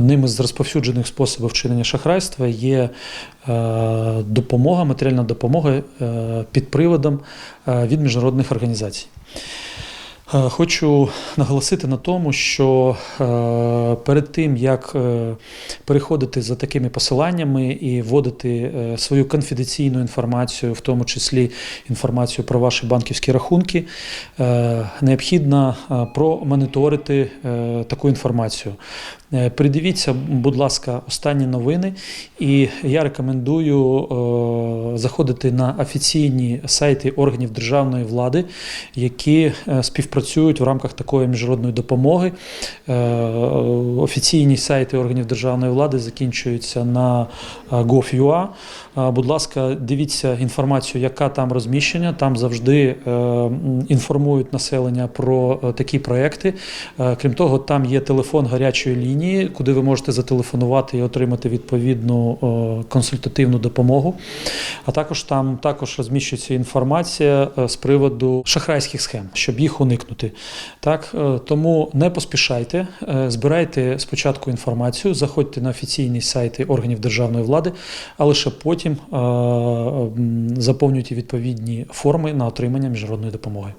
Одним із розповсюджених способів вчинення шахрайства є е, допомога, матеріальна допомога е, під приводом е, від міжнародних організацій. Хочу наголосити на тому, що перед тим як переходити за такими посиланнями і вводити свою конфіденційну інформацію, в тому числі інформацію про ваші банківські рахунки, необхідно промоніторити таку інформацію. Е, Придивіться, будь ласка, останні новини, і я рекомендую е, заходити на офіційні сайти органів державної влади, які е, співпрацюють в рамках такої міжнародної допомоги. Офіційні сайти органів державної влади закінчуються на gov.ua. Будь ласка, дивіться інформацію, яка там розміщена. Там завжди інформують населення про такі проекти. Крім того, там є телефон гарячої лінії, куди ви можете зателефонувати і отримати відповідну е, консультативну допомогу. А також там також розміщується інформація е, з приводу шахрайських схем, щоб їх уникнути. Так, е, тому не поспішайте, збирайте спочатку інформацію, заходьте на офіційні сайти органів державної влади, а лише потім заповнюйте відповідні форми на отримання міжнародної допомоги.